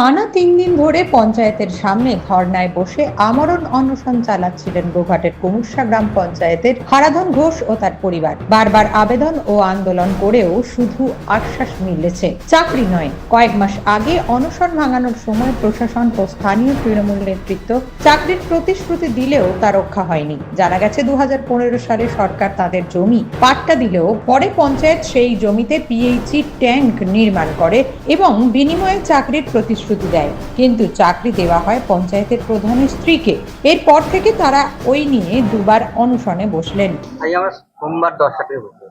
টানা তিন দিন ধরে পঞ্চায়েতের সামনে ধর্নায় বসে আমরণ অনশন চালাচ্ছিলেন গোঘাটের কুমুরসা গ্রাম পঞ্চায়েতের হারাধন ঘোষ ও তার পরিবার। বারবার আবেদন ও আন্দোলন করেও শুধু আশ্বাস মিলেছে। চাকরি নয়, কয়েক মাস আগে অনশন ভাঙানোর সময় প্রশাসন ও স্থানীয় তৃণমূল নেতৃত্ব চাকরির প্রতিশ্রুতি দিলেও তা রক্ষা হয়নি। জানা গেছে দু হাজার পনেরো সালে সরকার তাদের জমি পাট্টা দিলেও পরে পঞ্চায়েত সেই জমিতে পিএইচি ট্যাঙ্ক নির্মাণ করে এবং বিনিময়ে চাকরির প্রতিশ্রুতি দেয়। কিন্তু চাকরি দেওয়া হয় পঞ্চায়েতের প্রধানের স্ত্রীকে। এরপর থেকে তারা ওই নিয়ে দুবার অনশনে বসলেন। আজ আমরা সোমবার দশটা থেকে বসে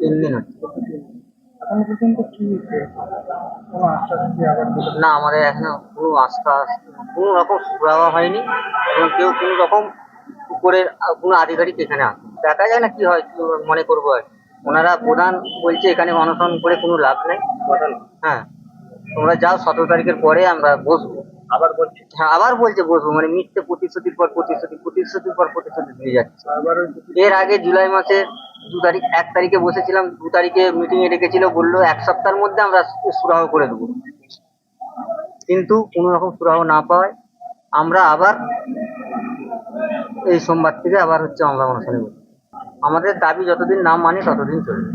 তিন দিন হচ্ছে। এখনও পর্যন্ত কি কোনো আশ্বাস কি আবার না আমাদের এখনও কোনো আস্থা কোনো রকম সুরাহা হয়নি। এবং কেউ কোনো রকম উপরের কোনো আধিকারিক এখানে আসে দেখা যায় না কি হয় মনে করব আর ওনারা প্রধান বলছে এখানে অনশন করে কোনো লাভ নেই। হ্যাঁ। তোমরা যাও সতেরো তারিখের পরে আমরা বসবো। আবার বলছি? হ্যাঁ আবার বলছে বসবো মানে মিথ্যে প্রতিশ্রুতির পর প্রতিশ্রুতি প্রতিশ্রুতির পর প্রতিশ্রুতি দিয়ে যাচ্ছে। আবার এর আগে জুলাই মাসে দু তারিখ এক তারিখে বসেছিলাম দু তারিখে মিটিং এ ডেকেছিল বলল এক সপ্তাহের মধ্যে আমরা সুরাহ করে দেবো। কিন্তু কোনো রকম সুরাহ না পাওয়ায় আমরা আবার এই সোমবার থেকে আবার হচ্ছে আমরা অনুষ্ঠানে বসি আমাদের দাবি যতদিন না মানি ততদিন চলবে।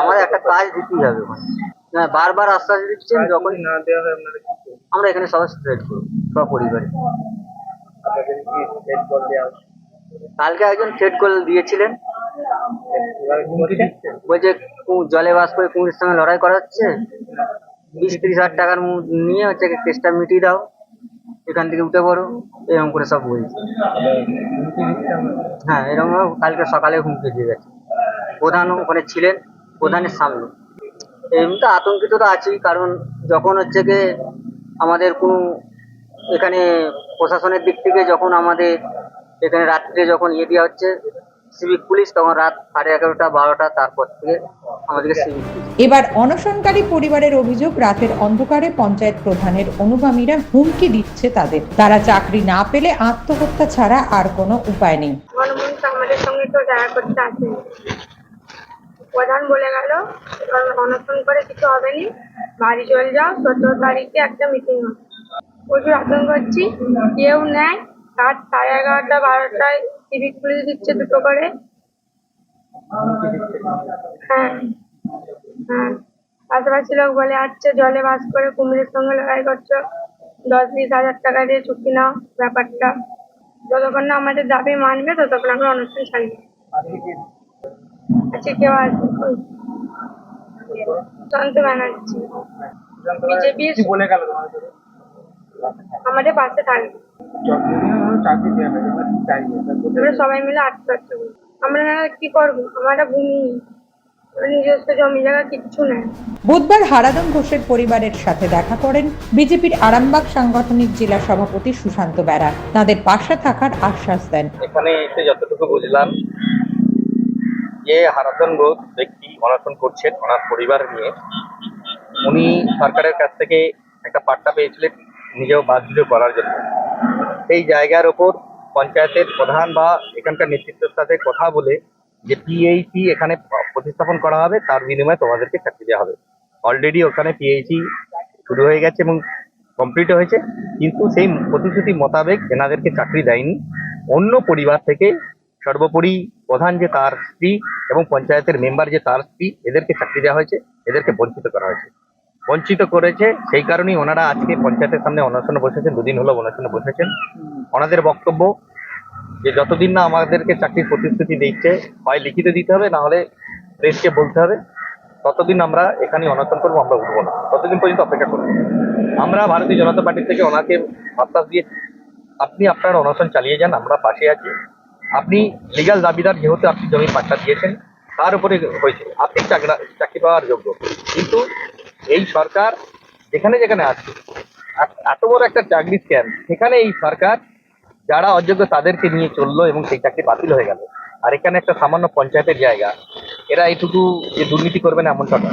আমাদের একটা কাজ দিতেই হবে ওখানে। না, বারবার আশ্বাস দিচ্ছেন যখন না দেওয়া হয় আপনারা কি? আমরা এখানে সবাই স্ট্রেট করব সপরিবারে। আপনাদের কি দেওয়া কালকে একজন থ্রেড কল দিয়েছিলেন। বলছে কু- জলে বাস করে কুমিরের সঙ্গে লড়াই করা হচ্ছে। বিশ ত্রিশ হাজার টাকার নিয়ে হচ্ছে কেসটা মিটিয়ে দাও। এখান থেকে উঠে পড়ো। এরকম করে সব বলছে। হ্যাঁ এরকম কালকে সকালে হুমকি দিয়ে গেছে। প্রধান ওখানে ছিলেন প্রধানের সামনে। এমনিতে আতঙ্কিত তো আছি কারণ যখন হচ্ছে গিয়ে আমাদের কোনো এখানে প্রশাসনের দিক থেকে যখন আমাদের এখানে রাত্রে যখন ইয়ে দেওয়া হচ্ছে সিভিক পুলিশ তখন রাত সাড়ে এগারোটা বারোটা তারপর থেকে আমাদেরকে সিভিক এবার অনশনকারী পরিবারের অভিযোগ রাতের অন্ধকারে পঞ্চায়েত প্রধানের অনুগামীরা হুমকি দিচ্ছে তাদের। তারা চাকরি না পেলে আত্মহত্যা ছাড়া আর কোনো উপায় নেই। আমাদের সঙ্গে তো দেখা করতে আসেনি। প্রধান বলে গেল। অনশন করে কিছু হবে নি। বাড়ি চলে যাও সতেরো তারিখে একটা মিটিং হবে। প্রচুর আতঙ্ক করছি। কেউ নেয় রাত সাড়ে এগারোটা, বারোটায় সিভিক খুলে দিচ্ছে দুটো করে। হ্যাঁ হ্যাঁ। পাশাপাশি লোক বলে আসছে জলে বাস করে কুমিরের সঙ্গে লড়াই করছ। দশ বিশ হাজার টাকা দিয়ে চুক্তি নাও ব্যাপারটা। যতক্ষণ না আমাদের দাবি মানবে, ততক্ষণ আমরা অনুষ্ঠান ছাড়বো আজকে আচ্ছা কেউ আসবে সন্ত ব্যানার্জি। সিদ্ধান্ত BJP কি বলে গেল আমাদের পাশে থাকবে। আমরা সবাই মিলে আমরা কি করব? আমরা ভূমি। নিজস্ব জমি জায়গা কিচ্ছু নেই। বুধবার হারাদন ঘোষের পরিবারের সাথে দেখা করেন বিজেপির আরামবাগ সাংগঠনিক জেলা সভাপতি সুশান্ত বেরা তাদের পাশে থাকার আশ্বাস দেন। এখানে এসে যতটুকু বুঝলাম যে হারাধন ঘোষ ব্যক্তি অনশন করছেন ওনার পরিবার নিয়ে, উনি সরকারের কাছ থেকে একটা পাট্টা পেয়েছিলেন নিজেও বাধ্য করার জন্য। সেই জায়গার ওপর পঞ্চায়েতের প্রধান বা এখানকার নেতৃত্বের সাথে কথা বলে যে পিএইচি এখানে প্রতিস্থাপন করা হবে, তার বিনিময়ে তোমাদেরকে চাকরি দেওয়া হবে। অলরেডি ওখানে পিএইচি শুরু হয়ে গেছে এবং কমপ্লিট হয়েছে, কিন্তু সেই প্রতিশ্রুতি মোতাবেক এনাদেরকে চাকরি দেয়নি। অন্য পরিবার থেকে সর্বোপরি প্রধান যে তার স্ত্রী এবং পঞ্চায়েতের মেম্বার যে তার স্ত্রী, এদেরকে চাকরি দেওয়া হয়েছে, এদেরকে বঞ্চিত করা হয়েছে। বঞ্চিত করেছে সেই কারণেই ওনারা আজকে পঞ্চায়েতের সামনে অনশনে বসেছেন, দুদিন হলো অনশনে বসেছেন। ওনাদের বক্তব্য যে যতদিন না আমাদেরকে চাকরির প্রতিশ্রুতি দিচ্ছে, হয় লিখিত দিতে হবে, না হলে প্রেসকে বলতে হবে, ততদিন আমরা এখানে অনশন করব, আমরা উঠবো না। ততদিন পর্যন্ত অপেক্ষা করব আমরা ভারতীয় জনতা পার্টি থেকে ওনাকে আশ্বাস দিয়ে আপনি আপনার অনশন চালিয়ে যান, আমরা পাশে আছি। আপনি লিগাল দাবিদার যেহেতু আপনি জমি পাট্টা দিয়েছেন, তার উপরে হয়েছে। আপনি চাকরা চাকরি পাওয়ার যোগ্য। কিন্তু এই সরকার যেখানে যেখানে আছে, এত- বড় একটা চাকরি স্ক্যাম সেখানে এই সরকার যারা অযোগ্য তাদেরকে নিয়ে চলল এবং সেই চাকরি বাতিল হয়ে গেল। আর এখানে একটা সামান্য পঞ্চায়েতের জায়গা, এরা এইটুকু যে দুর্নীতি করবে না এমনটা নয়।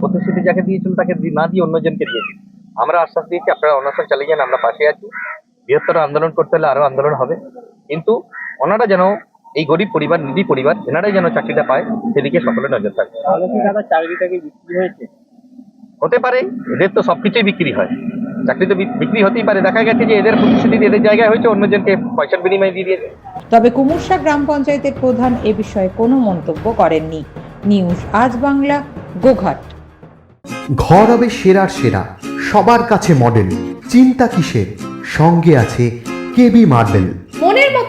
প্রতিশ্রুতি যাকে দিয়েছিল তাকে না দিয়ে অন্যজনকে দিয়েছে। আমরা আশ্বাস দিয়েছি, আপনারা অনশন চালিয়ে যান, আমরা পাশে আছি। বৃহত্তর আন্দোলন করতে হলে আরও আন্দোলন হবে। কিন্তু ওনারা যেন এই গরিব পরিবার নিধি পরিবার এনারাই যেন চাকরিটা পায় সেদিকে সকলে নজর থাকবে। তাহলে কি দাদা চাকরিটা কি বিক্রি হয়েছে? হতে পারে এদের তো সবকিছুই বিক্রি হয়। চাকরি তো বিক্রি হতেই পারে। দেখা গেছে যে এদের প্রতিশ্রুতি এদের জায়গায় হয়েছে অন্যজনকে পয়সার বিনিময়ে দিয়ে দিয়েছে। তবে কুমুরশা গ্রাম পঞ্চায়েতের প্রধান এ বিষয়ে কোনো মন্তব্য করেননি। নিউজ আজ বাংলা গোঘাট। ঘর হবে সেরার সেরা সবার কাছে মডেল চিন্তা কিসের? সঙ্গে আছে KB marble